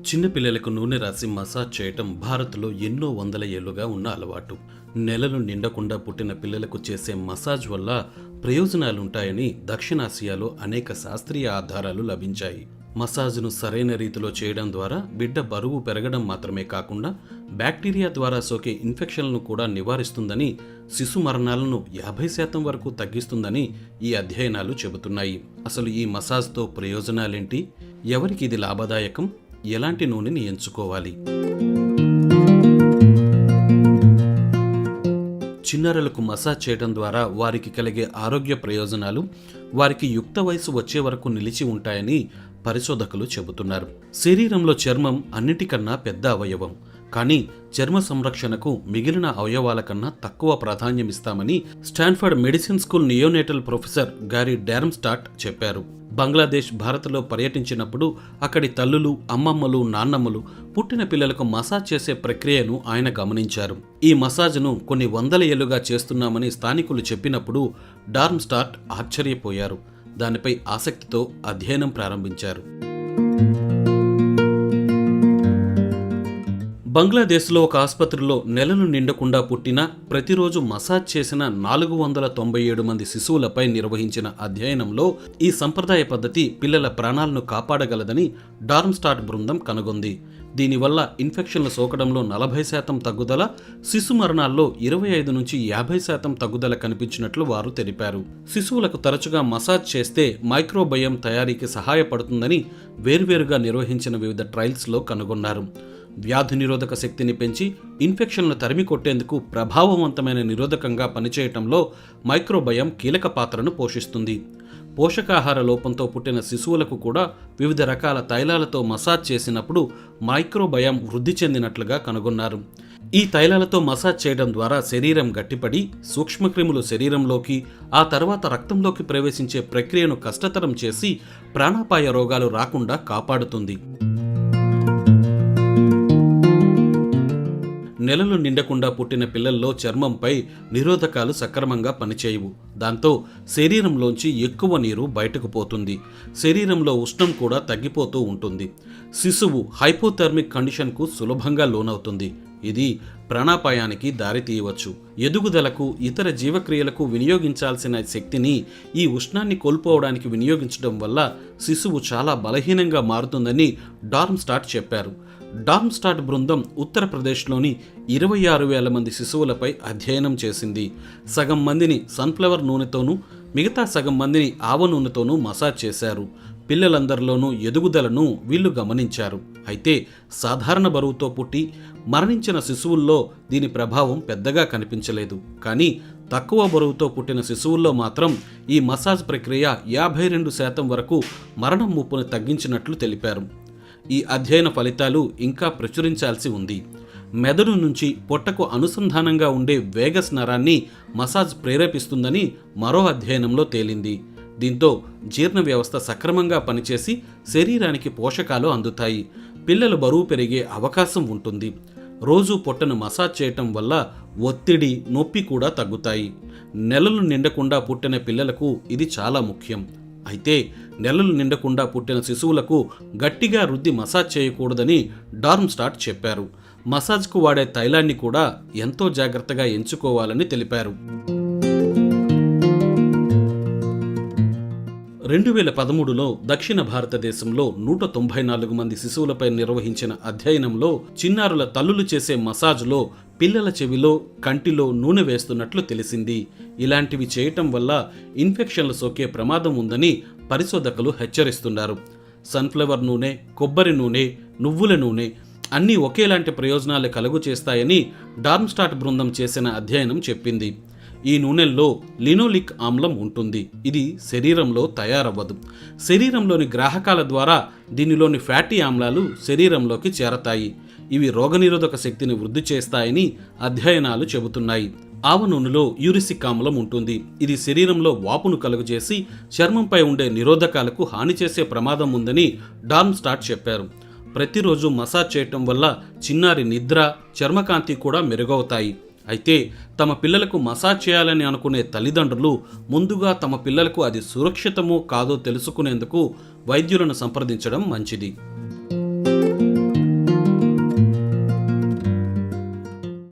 చిన్నపిల్లలకు నూనె రాసి మసాజ్ చేయటం భారత్లో ఎన్నో వందల ఏళ్ళుగా ఉన్న అలవాటు. నెలలు నిండకుండా పుట్టిన పిల్లలకు చేసే మసాజ్ వల్ల ప్రయోజనాలుంటాయని దక్షిణాసియాలో అనేక శాస్త్రీయ ఆధారాలు లభించాయి. మసాజ్ను సరైన రీతిలో చేయడం ద్వారా బిడ్డ బరువు పెరగడం మాత్రమే కాకుండా బ్యాక్టీరియా ద్వారా సోకే ఇన్ఫెక్షన్లను కూడా నివారిస్తుందని శిశు మరణాలను యాభై శాతం వరకు తగ్గిస్తుందని ఈ అధ్యయనాలు చెబుతున్నాయి. అసలు ఈ మసాజ్తో ప్రయోజనాలేంటి? ఎవరికి ఇది లాభదాయకం? ఎలాంటి నూనెని ఎంచుకోవాలి? చిన్నారులకు మసాజ్ చేయడం ద్వారా వారికి కలిగే ఆరోగ్య ప్రయోజనాలు వారికి యుక్త వయసు వచ్చే వరకు నిలిచి ఉంటాయని పరిశోధకులు చెబుతున్నారు. శరీరంలో చర్మం అన్నిటికన్నా పెద్ద అవయవం. కానీ చర్మ సంరక్షణకు మిగిలిన అవయవాల కన్నా తక్కువ ప్రాధాన్యమిస్తామని Stanford medicine school neonatal professor Gary Darmstadt చెప్పారు. బంగ్లాదేశ్ భారత్లో పర్యటించినప్పుడు అక్కడి తల్లులు అమ్మమ్మలు నాన్నమ్మలు పుట్టిన పిల్లలకు మసాజ్ చేసే ప్రక్రియను ఆయన గమనించారు. ఈ మసాజ్ను కొన్ని వందల ఏళ్ళుగా చేస్తున్నామని స్థానికులు చెప్పినప్పుడు డార్మ్స్టాట్ ఆశ్చర్యపోయారు. దానిపై ఆసక్తితో అధ్యయనం ప్రారంభించారు. బంగ్లాదేశ్లో ఒక ఆసుపత్రిలో నెలలు నిండకుండా పుట్టిన ప్రతిరోజు మసాజ్ చేసిన నాలుగు వందల తొంభై ఏడు మంది శిశువులపై నిర్వహించిన అధ్యయనంలో ఈ సంప్రదాయ పద్ధతి పిల్లల ప్రాణాలను కాపాడగలదని డార్మ్స్టాట్ బృందం కనుగొంది. దీనివల్ల ఇన్ఫెక్షన్లు సోకడంలో నలభై శాతం తగ్గుదల శిశు మరణాల్లో ఇరవై ఐదు నుంచి యాభై శాతం తగ్గుదల కనిపించినట్లు వారు తెలిపారు. శిశువులకు తరచుగా మసాజ్ చేస్తే మైక్రోబయం తయారీకి సహాయపడుతుందని వేర్వేరుగా నిర్వహించిన వివిధ ట్రయల్స్లో కనుగొన్నారు. వ్యాధి నిరోధక శక్తిని పెంచి ఇన్ఫెక్షన్లు తరిమి కొట్టేందుకు ప్రభావవంతమైన నిరోధకంగా పనిచేయటంలో మైక్రోబయం కీలక పాత్రను పోషిస్తుంది. పోషకాహార లోపంతో పుట్టిన శిశువులకు కూడా వివిధ రకాల తైలాలతో మసాజ్ చేసినప్పుడు మైక్రోబయం వృద్ధి చెందినట్లుగా కనుగొన్నారు. ఈ తైలాలతో మసాజ్ చేయడం ద్వారా శరీరం గట్టిపడి సూక్ష్మక్రిములు శరీరంలోకి ఆ తర్వాత రక్తంలోకి ప్రవేశించే ప్రక్రియను కష్టతరం చేసి ప్రాణాపాయ రోగాలు రాకుండా కాపాడుతుంది. నెలలు నిండకుండా పుట్టిన పిల్లల్లో చర్మంపై నిరోధకాలు సక్రమంగా పనిచేయవు. దాంతో శరీరంలోంచి ఎక్కువ నీరు బయటకు పోతుంది. శరీరంలో ఉష్ణం కూడా తగ్గిపోతూ ఉంటుంది. శిశువు హైపోథర్మిక్ కండిషన్కు సులభంగా లోనవుతుంది. ఇది ప్రాణాపాయానికి దారితీయవచ్చు ఎదుగుదలకు ఇతర జీవక్రియలకు వినియోగించాల్సిన శక్తిని ఈ ఉష్ణాన్ని కోల్పోవడానికి వినియోగించడం వల్ల శిశువు చాలా బలహీనంగా మారుతుందని డార్మ్ స్టార్ట్ చెప్పారు. డామ్స్టాట్ బృందం ఉత్తరప్రదేశ్లోని ఇరవై ఆరు వేల మంది శిశువులపై అధ్యయనం చేసింది. సగం మందిని సన్ఫ్లవర్ నూనెతోనూ మిగతా సగం మందిని ఆవ నూనెతోనూ మసాజ్ చేశారు. పిల్లలందరిలోనూ ఎదుగుదలను వీళ్ళు గమనించారు. అయితే సాధారణ బరువుతో పుట్టి మరణించిన శిశువుల్లో దీని ప్రభావం పెద్దగా కనిపించలేదు. కానీ తక్కువ బరువుతో పుట్టిన శిశువుల్లో మాత్రం ఈ మసాజ్ ప్రక్రియ యాభై రెండు శాతం వరకు మరణం ముప్పును తగ్గించినట్లు తెలిపారు. ఈ అధ్యయన ఫలితాలు ఇంకా ప్రచురించాల్సి ఉంది. మెదడు నుంచి పొట్టకు అనుసంధానంగా ఉండే వేగస్ నరాన్ని మసాజ్ ప్రేరేపిస్తుందని మరో అధ్యయనంలో తేలింది. దీంతో జీర్ణ వ్యవస్థ సక్రమంగా పనిచేసి శరీరానికి పోషకాలు అందుతాయి. పిల్లలు బరువు పెరిగే అవకాశం ఉంటుంది. రోజు పొట్టను మసాజ్ చేయటం వల్ల ఒత్తిడి నొప్పి కూడా తగ్గుతాయి. నెలలు నిండకుండా పుట్టిన పిల్లలకు ఇది చాలా ముఖ్యం. అయితే నెలలు నిండకుండా పుట్టిన శిశువులకు గట్టిగా రుద్ది మసాజ్ చేయకూడదని డార్మ్స్టాట్ చెప్పారు. మసాజ్కు వాడే తైలాన్ని కూడా ఎంతో జాగ్రత్తగా ఎంచుకోవాలని తెలిపారు. రెండు వేల పదమూడులో దక్షిణ భారతదేశంలో నూట తొంభై నాలుగు మంది శిశువులపై నిర్వహించిన అధ్యయనంలో చిన్నారుల తల్లులు చేసే మసాజ్లో పిల్లల చెవిలో కంటిలో నూనె వేస్తున్నట్లు తెలిసింది. ఇలాంటివి చేయటం వల్ల ఇన్ఫెక్షన్లు సోకే ప్రమాదం ఉందని పరిశోధకులు హెచ్చరిస్తున్నారు. సన్ఫ్లవర్ నూనె కొబ్బరి నూనె నువ్వుల నూనె అన్నీ ఒకేలాంటి ప్రయోజనాలు కలుగు చేస్తాయని డార్మ్స్టాట్ బృందం చేసిన అధ్యయనం చెప్పింది. ఈ నూనెల్లో లినోలిక్ ఆమ్లం ఉంటుంది. ఇది శరీరంలో తయారవ్వదు. శరీరంలోని గ్రాహకాల ద్వారా దీనిలోని ఫ్యాటీ ఆమ్లాలు శరీరంలోకి చేరతాయి. ఇవి రోగనిరోధక శక్తిని వృద్ధి చేస్తాయని అధ్యయనాలు చెబుతున్నాయి. ఆవ నూనెలో యూరిసిక్ ఆమ్లం ఉంటుంది. ఇది శరీరంలో వాపును కలుగజేసి చర్మంపై ఉండే నిరోధకాలకు హాని చేసే ప్రమాదం ఉందని డార్మ్స్టాట్ చెప్పారు. ప్రతిరోజు మసాజ్ చేయటం వల్ల చిన్నారి నిద్ర చర్మకాంతి కూడా మెరుగవుతాయి. అయితే తమ పిల్లలకు మసాజ్ చేయాలని అనుకునే తల్లిదండ్రులు ముందుగా తమ పిల్లలకు అది సురక్షితమో కాదో తెలుసుకునేందుకు వైద్యులను సంప్రదించడం మంచిది.